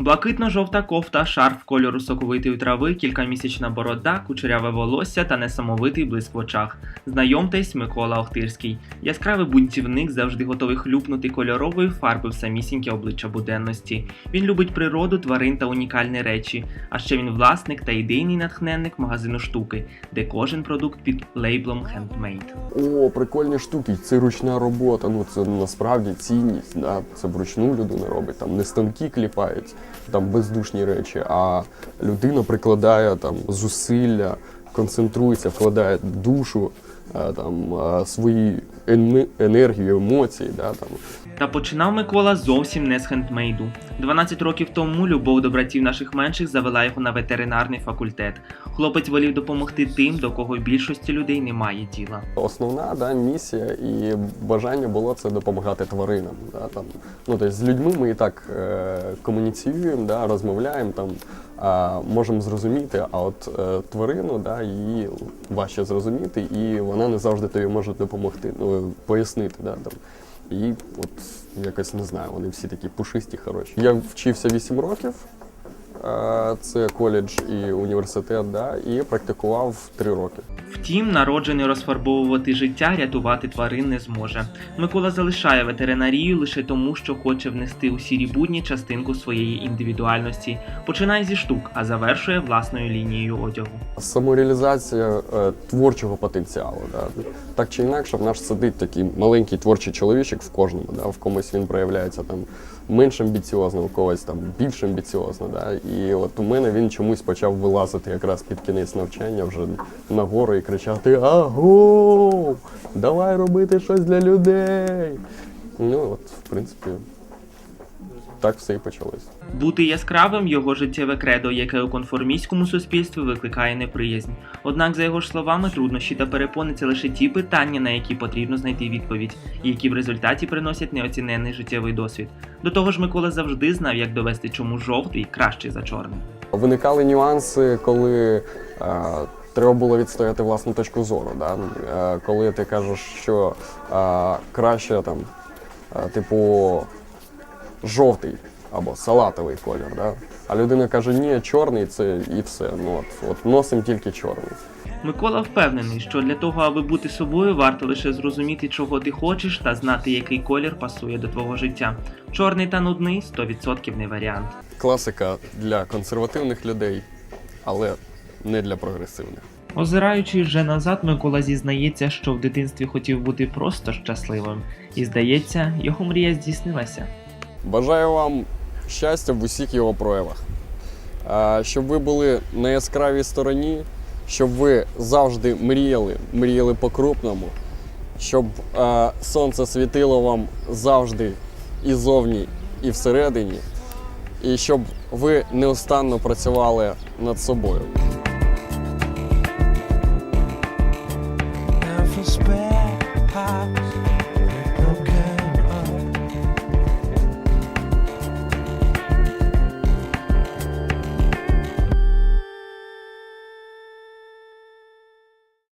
Блакитно-жовта кофта, шарф кольору соковитої трави, кількамісячна борода, кучеряве волосся та несамовитий блиск в очах. Знайомтесь, Микола Охтирський. Яскравий бунтівник завжди готовий хлюпнути кольорової фарби в самісіньке обличчя буденності. Він любить природу, тварин та унікальні речі. А ще він власник та ідейний натхненник магазину штуки, де кожен продукт під лейблом Handmade. О, прикольні штуки, це ручна робота. Ну це насправді цінність. Да? Це вручну людина робить. Там не станки кліпають, там бездушні речі, а людина прикладає там зусилля, концентрується, вкладає душу, е, там е, свої енергію, емоції. Да? Там. Та починав Микола зовсім не з хендмейду. 12 років тому любов до братів наших менших завела його на ветеринарний факультет. Хлопець волів допомогти тим, до кого більшості людей немає діла. Основна да, місія і бажання було це допомагати тваринам. Да, там. ну, тобто, з людьми ми і так е, комуніціюємо, да, розмовляємо, там, а, можемо зрозуміти, а от е, тварину да, її важче зрозуміти, і вона не завжди тобі може допомогти, ну, пояснити. Да, там. І от якось не знаю, вони всі такі пушисті, хороші. Я вчився 8 років. Це коледж і університет, да, і практикував 3 роки. Втім, народжений розфарбовувати життя, рятувати тварин не зможе. Микола залишає ветеринарію лише тому, що хоче внести у сірі будні частинку своєї індивідуальності. Починає зі штук, а завершує власною лінією одягу. Самореалізація е, творчого потенціалу. Да. Так чи інакше, в нас сидить такий маленький творчий чоловічок в кожному. Да. В комусь він проявляється там менш амбіціозно, у когось там більш амбіціозно. Да. І от у мене він чомусь почав вилазити якраз під кінець навчання вже нагору і кричати: Аго! Давай робити щось для людей. Ну от, в принципі, так все і почалось. Бути яскравим його життєве кредо, яке у конформістському суспільстві викликає неприязнь. Однак, за його ж словами, труднощі та перепони це лише ті питання, на які потрібно знайти відповідь, і які в результаті приносять неоціненний життєвий досвід. До того ж, Микола завжди знав, як довести, чому жовтий кращий за чорний. Виникали нюанси, коли е, треба було відстояти власну точку зору. Да? Е, коли ти кажеш, що е, краще там, е, типу, жовтий або салатовий колір, да? а людина каже, ні, чорний це і все. Ну, от, от носим тільки чорний. Микола впевнений, що для того, аби бути собою, варто лише зрозуміти, чого ти хочеш, та знати, який колір пасує до твого життя. Чорний та нудний 100% не варіант. Класика для консервативних людей, але не для прогресивних. Озираючись вже назад, Микола зізнається, що в дитинстві хотів бути просто щасливим, і здається, його мрія здійснилася. Бажаю вам щастя в усіх його проявах. Щоб ви були на яскравій стороні, щоб ви завжди мріяли, мріяли по-крупному, щоб сонце світило вам завжди і зовні, і всередині, і щоб ви неустанно працювали над собою.